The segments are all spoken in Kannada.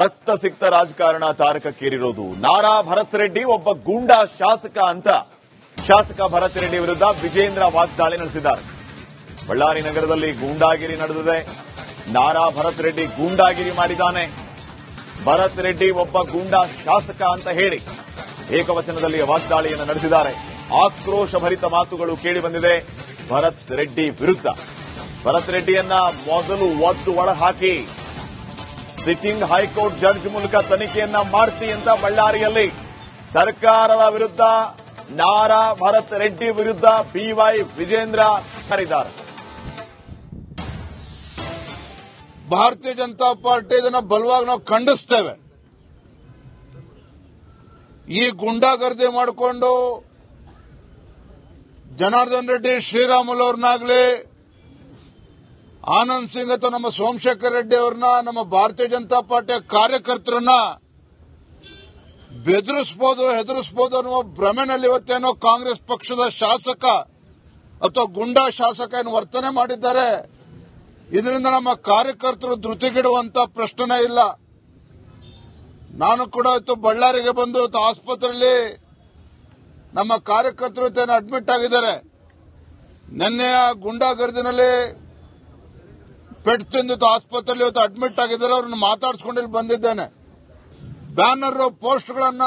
ರಕ್ತ ಸಿಕ್ತ ರಾಜಕಾರಣ ತಾರಕಕ್ಕೇರಿರೋದು. ನಾರಾ ಭರತ್ ರೆಡ್ಡಿ ಒಬ್ಬ ಗೂಂಡಾ ಶಾಸಕ ಅಂತ ಶಾಸಕ ಭರತ್ ರೆಡ್ಡಿ ವಿರುದ್ಧ ವಿಜೇಂದ್ರ ವಾಗ್ದಾಳಿ ನಡೆಸಿದ್ದಾರೆ. ಬಳ್ಳಾರಿ ನಗರದಲ್ಲಿ ಗೂಂಡಾಗಿರಿ ನಡೆದಿದೆ. ನಾರಾ ಭರತ್ ರೆಡ್ಡಿ ಗೂಂಡಾಗಿರಿ ಮಾಡಿದ್ದಾನೆ. ಭರತ್ ರೆಡ್ಡಿ ಒಬ್ಬ ಗೂಂಡಾ ಶಾಸಕ ಅಂತ ಹೇಳಿ ಏಕವಚನದಲ್ಲಿ ವಾಗ್ದಾಳಿಯನ್ನು ನಡೆಸಿದ್ದಾರೆ. ಆಕ್ರೋಶ ಭರಿತ ಮಾತುಗಳು ಕೇಳಿ ಬಂದಿದೆ ಭರತ್ ರೆಡ್ಡಿ ವಿರುದ್ಧ. ಭರತ್ ರೆಡ್ಡಿಯನ್ನ ಮೊದಲು ಒದ್ದು ಒಳ ಹಾಕಿ ಸಿಟ್ಟಿಂಗ್ ಹೈಕೋರ್ಟ್ ಜಡ್ಜ್ ಮೂಲಕ ತನಿಖೆಯನ್ನ ಮಾಡಿಸಿ ಅಂತ ಬಳ್ಳಾರಿಯಲ್ಲಿ ಸರ್ಕಾರದ ವಿರುದ್ಧ ನಾರಾ ಭರತ್ ರೆಡ್ಡಿ ವಿರುದ್ಧ ಬಿವೈ ವಿಜೇಂದ್ರ ಕರೆದಿದ್ದಾರೆ ಭಾರತೀಯ ಜನತಾ ಪಾರ್ಟಿ ಇದನ್ನ ಬಲವಾಗಿ ನಾವು ಖಂಡಿಸ್ತೇವೆ. ಈ ಗುಂಡಾಗರ್ದಿ ಮಾಡಿಕೊಂಡು ಜನಾರ್ದನ್ ರೆಡ್ಡಿ ಶ್ರೀರಾಮುಲು ಅವ್ರನ್ನಾಗ್ಲಿ ಆನಂದ್ ಸಿಂಗ್ ಅಥವಾ ನಮ್ಮ ಸೋಮಶೇಖರ್ ರೆಡ್ಡಿ ಅವ್ರನ್ನ, ನಮ್ಮ ಭಾರತೀಯ ಜನತಾ ಪಾರ್ಟಿಯ ಕಾರ್ಯಕರ್ತರನ್ನ ಬೆದರಿಸಬಹುದು ಹೆದರಿಸಬಹುದು ಅನ್ನುವ ಭ್ರಮೆನಲ್ಲಿ ಇವತ್ತೇನೋ ಕಾಂಗ್ರೆಸ್ ಪಕ್ಷದ ಶಾಸಕ ಅಥವಾ ಗುಂಡಾ ಶಾಸಕ ಏನು ವರ್ತನೆ ಮಾಡಿದ್ದಾರೆ. ಇದರಿಂದ ನಮ್ಮ ಕಾರ್ಯಕರ್ತರು ಧೃತಿಗಿಡುವಂತ ಪ್ರಶ್ನೆ ಇಲ್ಲ. ನಾನು ಕೂಡ ಇವತ್ತು ಬಳ್ಳಾರಿಗೆ ಬಂದು ಆಸ್ಪತ್ರೆಯಲ್ಲಿ ನಮ್ಮ ಕಾರ್ಯಕರ್ತರು ಅಡ್ಮಿಟ್ ಆಗಿದ್ದಾರೆ. ನಿನ್ನೆಯ ಗುಂಡಾಗರ್ದಿನಲ್ಲಿ ಪೆಟ್ಟು ತಿಂದಿದ್ದು ಆಸ್ಪತ್ರೆಯಲ್ಲಿ ಇವತ್ತು ಅಡ್ಮಿಟ್ ಆಗಿದ್ದಾರೆ, ಅವ್ರನ್ನ ಮಾತಾಡಿಸ್ಕೊಂಡು ಇಲ್ಲಿ ಬಂದಿದ್ದೇನೆ. ಬ್ಯಾನರ್ ಪೋಸ್ಟ್ಗಳನ್ನ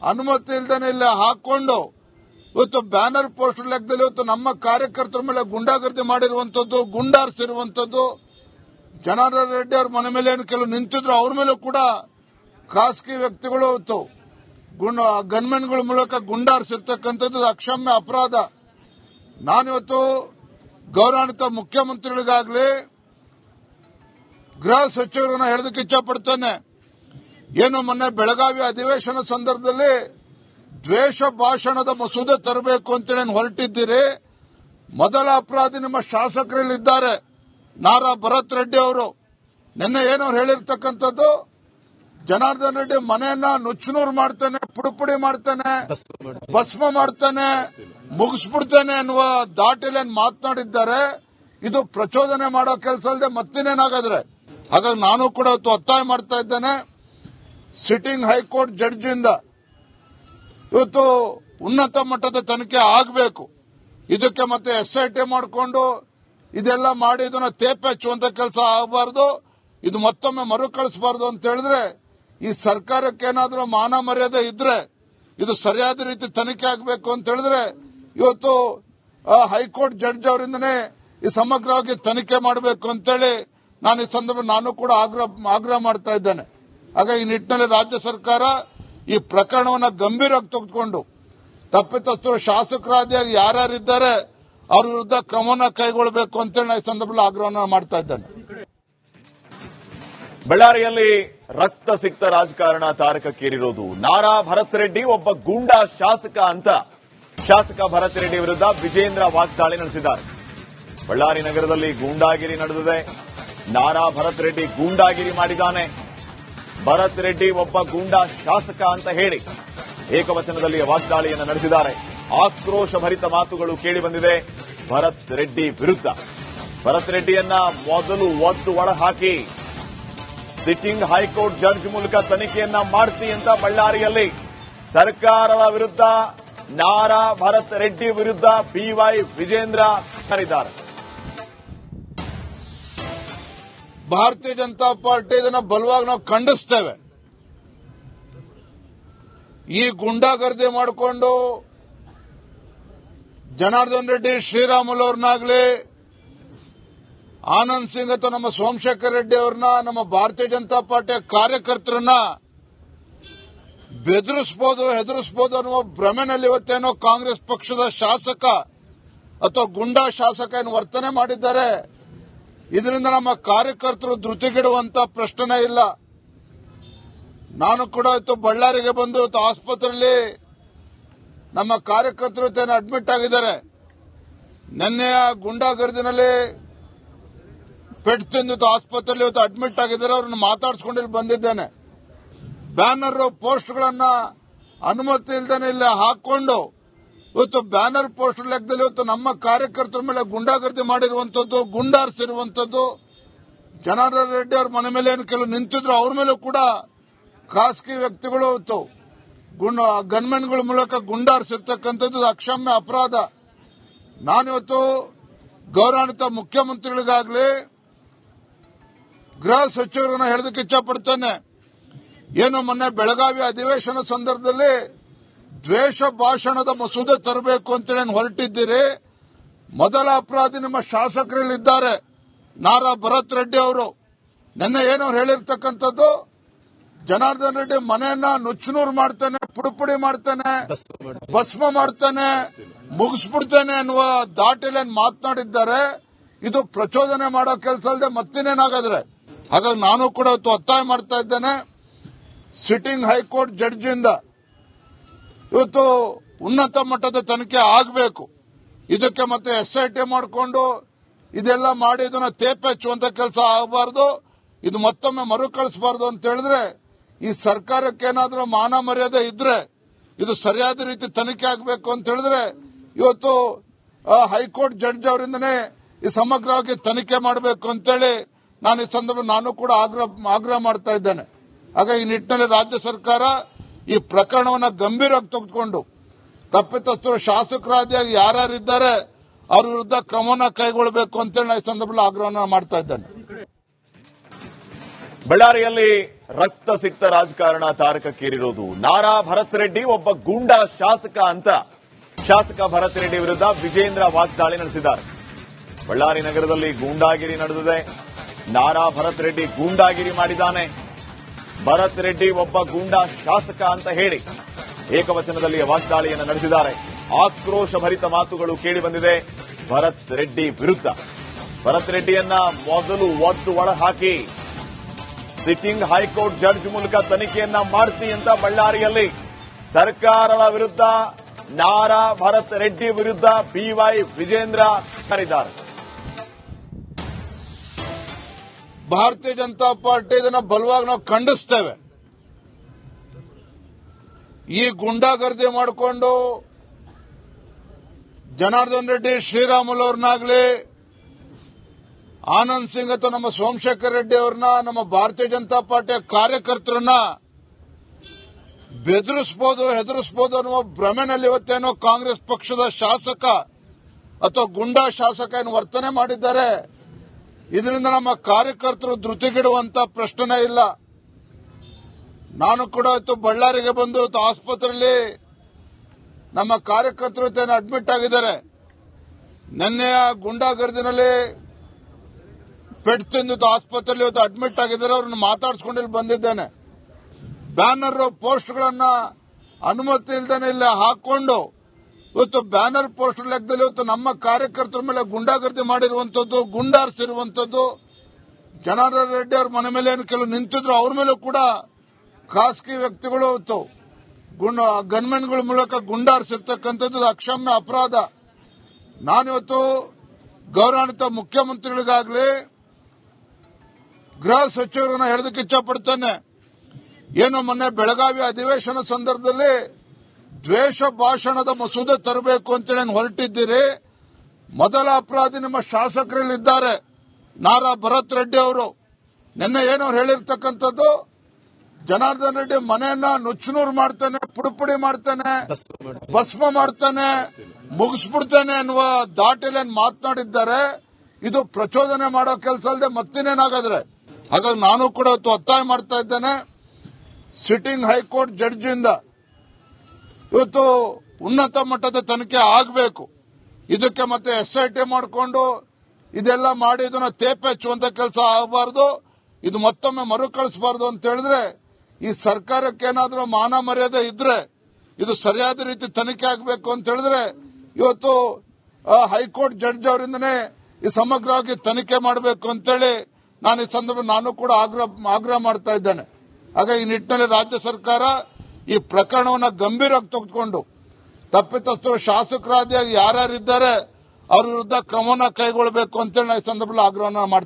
ಅನುಮತಿ ಇಲ್ದೇನೆ ಇಲ್ಲಿ ಹಾಕೊಂಡು ಇವತ್ತು ಬ್ಯಾನರ್ ಪೋಸ್ಟ್ ಲೆಕ್ಕದಲ್ಲಿ ಇವತ್ತು ನಮ್ಮ ಕಾರ್ಯಕರ್ತರ ಮೇಲೆ ಗುಂಡಾಗರ್ದಿ ಮಾಡಿರುವಂತದ್ದು, ಗುಂಡಾರಿಸಿರುವಂತದ್ದು, ಜನಾರ್ದನ್ ರೆಡ್ಡಿ ಅವ್ರ ಮನೆ ಮೇಲೆ ಏನು ಕೆಲವು ನಿಂತಿದ್ರು, ಅವ್ರ ಮೇಲೂ ಕೂಡ ಖಾಸಗಿ ವ್ಯಕ್ತಿಗಳು ಇವತ್ತು ಗನ್ಮೆನ್ಗಳ ಮೂಲಕ ಗುಂಡಾರಿಸಿರ್ತಕ್ಕಂಥದ್ದು ಅಕ್ಷಮ್ಯ ಅಪರಾಧ. ನಾನಿವತ್ತು ಗೌರವಾನ್ವಿತ ಮುಖ್ಯಮಂತ್ರಿಗಳಿಗಾಗಲಿ ಗೃಹ ಸಚಿವರನ್ನ ಹೇಳೋದಕ್ಕೆ ಇಚ್ಛಪಡ್ತೇನೆ. ಏನು ಮೊನ್ನೆ ಬೆಳಗಾವಿ ಅಧಿವೇಶನ ಸಂದರ್ಭದಲ್ಲಿ ದ್ವೇಷ ಭಾಷಣದ ಮಸೂದೆ ತರಬೇಕು ಅಂತೇಳಿ ಹೊರಟಿದ್ದೀರಿ. ಮೊದಲ ಅಪರಾಧಿ ನಿಮ್ಮ ಶಾಸಕರಲ್ಲಿದ್ದಾರೆ. ನಾರಾ ಭರತ್ ರೆಡ್ಡಿ ಅವರು. ನಿನ್ನೆ ಏನೋ ಹೇಳಿರ್ತಕ್ಕಂಥದ್ದು? ಜನಾರ್ದನ್ ರೆಡ್ಡಿ ಮನೆಯನ್ನ ನುಚ್ಚುನೂರು ಮಾಡ್ತಾನೆ, ಪುಡುಪುಡಿ ಮಾಡ್ತಾನೆ, ಭಸ್ಮ ಮಾಡ್ತಾನೆ, ಮುಗಿಸ್ಬಿಡ್ತಾನೆ ಅನ್ನುವ ದಾಟಿಲಿ ಮಾತನಾಡಿದ್ದಾರೆ. ಇದು ಪ್ರಚೋದನೆ ಮಾಡೋ ಕೆಲಸ ಅಲ್ಲದೆ ಮತ್ತಿನ್ನೇನಾಗಾದ್ರೆ? ಹಾಗಾಗಿ ನಾನು ಕೂಡ ಇವತ್ತು ಒತ್ತಾಯ ಮಾಡ್ತಾ ಇದ್ದೇನೆ. ಸಿಟ್ಟಿಂಗ್ ಹೈಕೋರ್ಟ್ ಜಡ್ಜ್ ಇಂದ ಇವತ್ತು ಉನ್ನತ ಮಟ್ಟದ ತನಿಖೆ ಆಗಬೇಕು. ಇದಕ್ಕೆ ಮತ್ತೆ ಎಸ್ ಐ ಟಿ ಮಾಡಿಕೊಂಡು ಇದೆಲ್ಲ ಮಾಡಿ ಇದನ್ನ ತೇಪೆ ಹಚ್ಚುವಂತ ಕೆಲಸ ಆಗಬಾರ್ದು. ಇದು ಮತ್ತೊಮ್ಮೆ ಮರುಕಳಿಸಬಾರ್ದು ಅಂತ ಹೇಳಿದ್ರೆ ಈ ಸರ್ಕಾರಕ್ಕೆ ಏನಾದರೂ ಮಾನ ಮರ್ಯಾದೆ ಇದ್ರೆ ಇದು ಸರಿಯಾದ ರೀತಿ ತನಿಖೆ ಆಗಬೇಕು ಅಂತ ಹೇಳಿದ್ರೆ ಇವತ್ತು ಹೈಕೋರ್ಟ್ ಜಡ್ಜ್ ಅವರಿಂದನೇ ಈ ಸಮಗ್ರವಾಗಿ ತನಿಖೆ ಮಾಡಬೇಕು ಅಂತೇಳಿ ನಾನು ಈ ಸಂದರ್ಭ ನಾನು ಕೂಡ ಆಗ್ರಹ ಆಗ್ರಹ ಮಾಡ್ತಾ ಇದ್ದೇನೆ. ಆಗ ಈ ನಿಟ್ಟಿನಲ್ಲಿ ರಾಜ್ಯ ಸರ್ಕಾರ ಈ ಪ್ರಕರಣವನ್ನು ಗಂಭೀರವಾಗಿ ತೆಗೆದುಕೊಂಡು, ತಪ್ಪಿತಸ್ಥರು ಶಾಸಕರಾದಿಯಾಗಿ ಯಾರ್ಯಾರಿದ್ದಾರೆ, ಅವ್ರ ವಿರುದ್ಧ ಕ್ರಮವನ್ನು ಕೈಗೊಳ್ಳಬೇಕು ಅಂತೇಳಿ ನಾನು ಈ ಸಂದರ್ಭದಲ್ಲಿ ಆಗ್ರಹವನ್ನು ಮಾಡ್ತಾ ಇದ್ದೇನೆ. ಬಳ್ಳಾರಿಯಲ್ಲಿ ರಕ್ತ ಸಿಕ್ತ ರಾಜಕಾರಣ ತಾರಕಕ್ಕೇರಿರೋದು. ನಾರಾ ಭರತ್ ರೆಡ್ಡಿ ಒಬ್ಬ ಗೂಂಡಾ ಶಾಸಕ ಅಂತ ಶಾಸಕ ಭರತ್ ರೆಡ್ಡಿ ವಿರುದ್ಧ ವಿಜೇಂದ್ರ ವಾಗ್ದಾಳಿ ನಡೆಸಿದ್ದಾರೆ. ಬಳ್ಳಾರಿ ನಗರದಲ್ಲಿ ಗೂಂಡಾಗಿರಿ ನಡೆದಿದೆ. ನಾರಾ ಭರತ್ ರೆಡ್ಡಿ ಗೂಂಡಾಗಿರಿ ಮಾಡಿದ್ದಾನೆ. ಭರತ್ ರೆಡ್ಡಿ ಒಬ್ಬ ಗೂಂಡಾ ಶಾಸಕ ಅಂತ ಹೇಳಿ ಏಕವಚನದಲ್ಲಿ ವಾಗ್ದಾಳಿಯನ್ನು ನಡೆಸಿದ್ದಾರೆ. ಆಕ್ರೋಶ ಭರಿತ ಮಾತುಗಳು ಕೇಳಿ ಬಂದಿದೆ. ಭರತ್ ರೆಡ್ಡಿ ವಿರುದ್ಧ. ಭರತ್ ರೆಡ್ಡಿಯನ್ನ ಮೊದಲು ಒದ್ದು ಒಳಹಾಕಿ, ಸಿಟ್ಟಿಂಗ್ ಹೈಕೋರ್ಟ್ ಜಡ್ಜ್ ಮೂಲಕ ತನಿಖೆಯನ್ನ ಮಾಡಿಸಿ ಅಂತ ಬಳ್ಳಾರಿಯಲ್ಲಿ. ಸರ್ಕಾರದ ವಿರುದ್ಧ ನಾರಾ ಭರತ್ ರೆಡ್ಡಿ ವಿರುದ್ಧ ಬಿವೈ ವಿಜೇಂದ್ರ ಕರೆದಿದ್ದಾರೆ ಭಾರತೀಯ ಜನತಾ ಪಾರ್ಟಿ ಇದನ್ನ ಬಲವಾಗಿ ನಾವು ಖಂಡಿಸ್ತೇವೆ. ಈ ಗುಂಡಾಗರ್ದಿ ಮಾಡಿಕೊಂಡು ಜನಾರ್ದನ್ ರೆಡ್ಡಿ ಶ್ರೀರಾಮುಲು ಅವ್ರನ್ನಾಗ್ಲಿ, ಆನಂದ್ ಸಿಂಗ್ ಅಥವಾ ನಮ್ಮ ಸೋಮಶೇಖರ್ ರೆಡ್ಡಿ ಅವ್ರನ್ನ, ನಮ್ಮ ಭಾರತೀಯ ಜನತಾ ಪಾರ್ಟಿಯ ಕಾರ್ಯಕರ್ತರನ್ನ ಬೆದರಿಸಬಹುದು ಹೆದರಿಸಬಹುದು ಅನ್ನುವ ಭ್ರಮೆನಲ್ಲಿ ಇವತ್ತೇನೋ ಕಾಂಗ್ರೆಸ್ ಪಕ್ಷದ ಶಾಸಕ ಅಥವಾ ಗುಂಡಾ ಶಾಸಕ ಏನು ವರ್ತನೆ ಮಾಡಿದ್ದಾರೆ. ಇದರಿಂದ ನಮ್ಮ ಕಾರ್ಯಕರ್ತರು ಧೃತಿಗಿಡುವಂತ ಪ್ರಶ್ನೆ ಇಲ್ಲ. ನಾನು ಕೂಡ ಇವತ್ತು ಬಳ್ಳಾರಿಗೆ ಬಂದು ಆಸ್ಪತ್ರೆಯಲ್ಲಿ ನಮ್ಮ ಕಾರ್ಯಕರ್ತರು ಅಡ್ಮಿಟ್ ಆಗಿದ್ದಾರೆ. ನಿನ್ನೆಯ ಗುಂಡಾಗರ್ದಿನಲ್ಲಿ ಪೆಟ್ ತಿಂದ ಆಸ್ಪತ್ರೆಯಲ್ಲಿ ಇವತ್ತು ಅಡ್ಮಿಟ್ ಆಗಿದ್ದಾರೆ. ಅವ್ರನ್ನ ಮಾತಾಡಿಸಿಕೊಂಡು ಇಲ್ಲಿ ಬಂದಿದ್ದೇನೆ. ಬ್ಯಾನರ್ ಪೋಸ್ಟ್ಗಳನ್ನ ಅನುಮತಿ ಇಲ್ದೇನೆ ಇಲ್ಲಿ ಹಾಕೊಂಡು ಇವತ್ತು ಬ್ಯಾನರ್ ಪೋಸ್ಟರ್ ಲೆಕ್ಕದಲ್ಲಿ ಇವತ್ತು ನಮ್ಮ ಕಾರ್ಯಕರ್ತರ ಮೇಲೆ ಗುಂಡಾಗರ್ದಿ ಮಾಡಿರುವಂತದ್ದು, ಗುಂಡಾರಿಸಿರುವಂತದ್ದು, ಜನಾರ್ದನ್ ರೆಡ್ಡಿ ಅವ್ರ ಮನೆ ಮೇಲೆ ಏನು ಕೆಲವು ನಿಂತಿದ್ರು, ಅವ್ರ ಮೇಲೂ ಕೂಡ ಖಾಸಗಿ ವ್ಯಕ್ತಿಗಳು ಇವತ್ತು ಗುಂಡ, ಗನ್ಮೆನ್ಗಳ ಮೂಲಕ ಗುಂಡಾರಿಸಿರ್ತಕ್ಕಂಥದ್ದು ಅಕ್ಷಮ್ಯ ಅಪರಾಧ. ನಾನಿವತ್ತು ಗೌರವಾನ್ವಿತ ಮುಖ್ಯಮಂತ್ರಿಗಳಿಗಾಗಲಿ ಗೃಹ ಸಚಿವರನ್ನ ಹೇಳೋದಕ್ಕೆ ಇಚ್ಛಪಡ್ತೇನೆ. ಏನು ಮೊನ್ನೆ ಬೆಳಗಾವಿ ಅಧಿವೇಶನ ಸಂದರ್ಭದಲ್ಲಿ ದ್ವೇಷ ಭಾಷಣದ ಮಸೂದೆ ತರಬೇಕು ಅಂತೇಳಿ ಏನು ಹೊರಟಿದ್ದೀರಿ. ಮೊದಲ ಅಪರಾಧಿ ನಿಮ್ಮ ಶಾಸಕರಲ್ಲಿದ್ದಾರೆ. ನಾರಾ ಭರತ್ ರೆಡ್ಡಿ ಅವರು. ನಿನ್ನೆ ಏನೋ ಹೇಳಿರ್ತಕ್ಕಂಥದ್ದು? ಜನಾರ್ದನ್ ರೆಡ್ಡಿ ಮನೆಯನ್ನ ನುಚ್ಚುನೂರು ಮಾಡ್ತಾನೆ, ಪುಡುಪುಡಿ ಮಾಡ್ತಾನೆ, ಭಸ್ಮ ಮಾಡ್ತಾನೆ, ಮುಗಿಸ್ಬಿಡ್ತೇನೆ ಅನ್ನುವ ದಾಟಿಲಿ ಮಾತನಾಡಿದ್ದಾರೆ. ಇದು ಪ್ರಚೋದನೆ ಮಾಡೋ ಕೆಲಸ ಅಲ್ಲದೆ ಮತ್ತಿನೇನಾಗಾದ್ರೆ ಹಾಗಾಗಿ ನಾನು ಕೂಡ ಒತ್ತಾಯ ಮಾಡ್ತಾ ಇದ್ದೇನೆ. ಸಿಟ್ಟಿಂಗ್ ಹೈಕೋರ್ಟ್ ಜಡ್ಜಿಂದ ಇವತ್ತು ಉನ್ನತ ಮಟ್ಟದ ತನಿಖೆ ಆಗಬೇಕು. ಇದಕ್ಕೆ ಮತ್ತೆ ಎಸ್ ಐ ಟಿ ಮಾಡಿಕೊಂಡು ಇದೆಲ್ಲ ಮಾಡಿ ಇದನ್ನ ತೇಪೆ ಹಚ್ಚುವಂತ ಕೆಲಸ ಆಗಬಾರ್ದು. ಇದು ಮತ್ತೊಮ್ಮೆ ಮರುಕಳಿಸಬಾರ್ದು ಅಂತ ಹೇಳಿದ್ರೆ ಈ ಸರ್ಕಾರಕ್ಕೆ ಏನಾದರೂ ಮಾನ ಮರ್ಯಾದೆ ಇದ್ರೆ ಇದು ಸರಿಯಾದ ರೀತಿ ತನಿಖೆ ಆಗಬೇಕು ಅಂತ ಹೇಳಿದ್ರೆ ಇವತ್ತು ಹೈಕೋರ್ಟ್ ಜಡ್ಜ್ ಅವರಿಂದನೇ ಈ ಸಮಗ್ರವಾಗಿ ತನಿಖೆ ಮಾಡಬೇಕು ಅಂತೇಳಿ ನಾನು ಈ ಸಂದರ್ಭ ನಾನು ಕೂಡ ಆಗ್ರಹ ಆಗ್ರಹ ಮಾಡ್ತಾ ಇದ್ದೇನೆ. ಹಾಗಾಗಿ ಈ ನಿಟ್ಟಿನಲ್ಲಿ ರಾಜ್ಯ ಸರ್ಕಾರ ಈ ಪ್ರಕರಣವನ್ನ ಗಂಭೀರವಾಗಿ ತೆಗೆದುಕೊಂಡು ತಪ್ಪಿತಸ್ಥರು ಶಾಸಕರಾದಿಯಾಗಿ ಯಾರ್ಯಾರಿದ್ದಾರೆ, ಅವ್ರ ವಿರುದ್ಧ ಕ್ರಮವನ್ನ ಕೈಗೊಳ್ಳಬೇಕು ಅಂತೇಳಿ ಈ ಸಂದರ್ಭದಲ್ಲಿ ಆಗ್ರಹವನ್ನ ಮಾಡ್ತಾ ಇದ್ದೇನೆ. ಬಳ್ಳಾರಿಯಲ್ಲಿ ರಕ್ತ ಸಿಕ್ತ ರಾಜಕಾರಣ ತಾರಕಕ್ಕೇರಿರೋದು. ನಾರಾ ಭರತ್ ರೆಡ್ಡಿ ಒಬ್ಬ ಗೂಂಡಾ ಶಾಸಕ ಅಂತ ಶಾಸಕ ಭರತ್ ರೆಡ್ಡಿ ವಿರುದ್ಧ ವಿಜೇಂದ್ರ ವಾಗ್ದಾಳಿ ನಡೆಸಿದ್ದಾರೆ. ಬಳ್ಳಾರಿ ನಗರದಲ್ಲಿ ಗೂಂಡಾಗಿರಿ ನಡೆದಿದೆ. ನಾರಾ ಭರತ್ ರೆಡ್ಡಿ ಗೂಂಡಾಗಿರಿ ಮಾಡಿದ್ದಾನೆ. ಭರತ್ ರೆಡ್ಡಿ ಒಬ್ಬ ಗೂಂಡಾ ಶಾಸಕ ಅಂತ ಹೇಳಿ ಏಕವಚನದಲ್ಲಿ ವಾಗ್ದಾಳಿಯನ್ನು ನಡೆಸಿದ್ದಾರೆ. ಆಕ್ರೋಶ ಭರಿತ ಮಾತುಗಳು ಕೇಳಿ ಬಂದಿದೆ. ಭರತ್ ರೆಡ್ಡಿ ವಿರುದ್ಧ. ಭರತ್ ರೆಡ್ಡಿಯನ್ನ ಮೊದಲು ಒದ್ದು ಒಳಹಾಕಿ. ಸಿಟ್ಟಿಂಗ್ ಹೈಕೋರ್ಟ್ ಜಡ್ಜ್ ಮೂಲಕ ತನಿಖೆಯನ್ನ ಮಾಡಿಸಿ ಅಂತ ಬಳ್ಳಾರಿಯಲ್ಲಿ. ಸರ್ಕಾರದ ವಿರುದ್ಧ ನಾರಾ ಭರತ್ ರೆಡ್ಡಿ ವಿರುದ್ಧ ಬಿವೈ ವಿಜೇಂದ್ರ ಕರೆದಿದ್ದಾರೆ ಭಾರತೀಯ ಜನತಾ ಪಾರ್ಟಿ ಇದನ್ನ ಬಲವಾಗಿ ನಾವು ಖಂಡಿಸ್ತೇವೆ. ಈ ಗುಂಡಾಗರ್ದಿ ಮಾಡಿಕೊಂಡು ಜನಾರ್ದನ್ ರೆಡ್ಡಿ ಶ್ರೀರಾಮುಲು ಅವ್ರನ್ನಾಗ್ಲಿ, ಆನಂದ್ ಸಿಂಗ್ ಅಥವಾ ನಮ್ಮ ಸೋಮಶೇಖರ್ ರೆಡ್ಡಿ ಅವ್ರನ್ನ, ನಮ್ಮ ಭಾರತೀಯ ಜನತಾ ಪಾರ್ಟಿಯ ಕಾರ್ಯಕರ್ತರನ್ನ ಬೆದರಿಸಬಹುದು ಹೆದರಿಸಬಹುದು ಅನ್ನುವ ಭ್ರಮೆನಲ್ಲಿ ಇವತ್ತೇನೋ ಕಾಂಗ್ರೆಸ್ ಪಕ್ಷದ ಶಾಸಕ ಅಥವಾ ಗುಂಡಾ ಶಾಸಕ ಏನು ವರ್ತನೆ ಮಾಡಿದ್ದಾರೆ. ಇದರಿಂದ ನಮ್ಮ ಕಾರ್ಯಕರ್ತರು ಧೃತಿಗಿಡುವಂತ ಪ್ರಶ್ನೆ ಇಲ್ಲ. ನಾನು ಕೂಡ ಇವತ್ತು ಬಳ್ಳಾರಿಗೆ ಬಂದು ಆಸ್ಪತ್ರೆಯಲ್ಲಿ ನಮ್ಮ ಕಾರ್ಯಕರ್ತರು ಅಡ್ಮಿಟ್ ಆಗಿದ್ದಾರೆ. ನಿನ್ನೆಯ ಗುಂಡಾಗರ್ದಿನಲ್ಲಿ ಪೆಟ್ ತಿಂದು ಇವತ್ತು ಆಸ್ಪತ್ರೆಯಲ್ಲಿ ಇವತ್ತು ಅಡ್ಮಿಟ್ ಆಗಿದ್ದಾರೆ. ಅವ್ರನ್ನ ಮಾತಾಡಿಸ್ಕೊಂಡು ಇಲ್ಲಿ ಬಂದಿದ್ದೇನೆ. ಬ್ಯಾನರ್ ಪೋಸ್ಟ್ಗಳನ್ನ ಅನುಮತಿ ಇಲ್ದೇನೆ ಇಲ್ಲಿ ಹಾಕೊಂಡು ಇವತ್ತು ಬ್ಯಾನರ್ ಪೋಸ್ಟರ್ ಲೆಕ್ಕದಲ್ಲಿ ಇವತ್ತು ನಮ್ಮ ಕಾರ್ಯಕರ್ತರ ಮೇಲೆ ಗುಂಡಾಗರ್ದಿ ಮಾಡಿರುವಂತದ್ದು, ಗುಂಡಾರಿಸಿರುವಂತದ್ದು, ಜನಾರ್ದನ್ ರೆಡ್ಡಿ ಅವ್ರ ಮನೆ ಮೇಲೆ ಏನು ಕೆಲವು ನಿಂತಿದ್ರು, ಅವ್ರ ಮೇಲೂ ಕೂಡ ಖಾಸಗಿ ವ್ಯಕ್ತಿಗಳು ಇವತ್ತು ಗನ್ಮೆನ್ಗಳ ಮೂಲಕ ಗುಂಡಾರಿಸಿರ್ತಕ್ಕಂಥದ್ದು ಅಕ್ಷಮ್ಯ ಅಪರಾಧ. ನಾನಿವತ್ತು ಗೌರವಾನ್ವಿತ ಮುಖ್ಯಮಂತ್ರಿಗಳಿಗಾಗಲಿ ಗೃಹ ಸಚಿವರನ್ನ ಹೇಳೋದಕ್ಕೆ ಇಚ್ಛಪಡ್ತೇನೆ. ಏನು ಮೊನ್ನೆ ಬೆಳಗಾವಿ ಅಧಿವೇಶನ ಸಂದರ್ಭದಲ್ಲಿ ದ್ವೇಷ ಭಾಷಣದ ಮಸೂದೆ ತರಬೇಕು ಅಂತೇಳಿ ಹೊರಟಿದ್ದೀರಿ. ಮೊದಲ ಅಪರಾಧಿ ನಿಮ್ಮ ಶಾಸಕರಲ್ಲಿದ್ದಾರೆ. ನಾರಾ ಭರತ್ ರೆಡ್ಡಿ ಅವರು. ನಿನ್ನೆ ಏನೋ ಹೇಳಿರ್ತಕ್ಕಂಥದ್ದು? ಜನಾರ್ದನ್ ರೆಡ್ಡಿ ಮನೆಯನ್ನ ನುಚ್ಚುನೂರು ಮಾಡ್ತಾನೆ, ಪುಡುಪುಡಿ ಮಾಡ್ತಾನೆ, ಭಸ್ಮ ಮಾಡ್ತಾನೆ, ಮುಗಿಸ್ಬಿಡ್ತಾನೆ ಅನ್ನುವ ದಾಟಿಲಿ ಮಾತನಾಡಿದ್ದಾರೆ. ಇದು ಪ್ರಚೋದನೆ ಮಾಡೋ ಕೆಲಸ ಅಲ್ಲದೆ ಮತ್ತಿನೇನಾಗಾದ್ರೆ ಹಾಗಾಗಿ ನಾನು ಕೂಡ ಒತ್ತಾಯ ಮಾಡ್ತಾ ಇದ್ದೇನೆ. ಸಿಟ್ಟಿಂಗ್ ಹೈಕೋರ್ಟ್ ಜಡ್ಜಿಂದ ಇವತ್ತು ಉನ್ನತ ಮಟ್ಟದ ತನಿಖೆ ಆಗಬೇಕು. ಇದಕ್ಕೆ ಮತ್ತೆ ಎಸ್ ಐ ಟಿ ಮಾಡಿಕೊಂಡು ಇದೆಲ್ಲ ಮಾಡಿ ಇದನ್ನ ತೇಪೆ ಹಚ್ಚುವಂತ ಕೆಲಸ ಆಗಬಾರ್ದು. ಇದು ಮತ್ತೊಮ್ಮೆ ಮರುಕಳಿಸಬಾರ್ದು ಅಂತ ಹೇಳಿದ್ರೆ ಈ ಸರ್ಕಾರಕ್ಕೆ ಏನಾದರೂ ಮಾನ ಮರ್ಯಾದೆ ಇದ್ರೆ ಇದು ಸರಿಯಾದ ರೀತಿ ತನಿಖೆ ಆಗಬೇಕು ಅಂತ ಹೇಳಿದ್ರೆ ಇವತ್ತು ಹೈಕೋರ್ಟ್ ಜಡ್ಜ್ ಅವರಿಂದನೇ ಈ ಸಮಗ್ರವಾಗಿ ತನಿಖೆ ಮಾಡಬೇಕು ಅಂತೇಳಿ ನಾನು ಈ ಸಂದರ್ಭ ನಾನು ಕೂಡ ಆಗ್ರಹ ಆಗ್ರಹ ಮಾಡ್ತಾ ಇದ್ದೇನೆ. ಹಾಗೆ ಈ ನಿಟ್ಟಿನಲ್ಲಿ ರಾಜ್ಯ ಸರ್ಕಾರ ಈ ಪ್ರಕರಣವನ್ನ ಗಂಭೀರವಾಗಿ ತೆಗೆದುಕೊಂಡು ತಪ್ಪಿತಸ್ಥರು ಶಾಸಕರಾದ ಯಾರ್ಯಾರಿದ್ದಾರೆ, ಅವ್ರ ವಿರುದ್ಧ ಕ್ರಮವನ್ನ ಕೈಗೊಳ್ಳಬೇಕು ಅಂತೇಳಿ ಈ ಸಂದರ್ಭದಲ್ಲಿ ಆಗ್ರಹವನ್ನು ಮಾಡ್ತಾ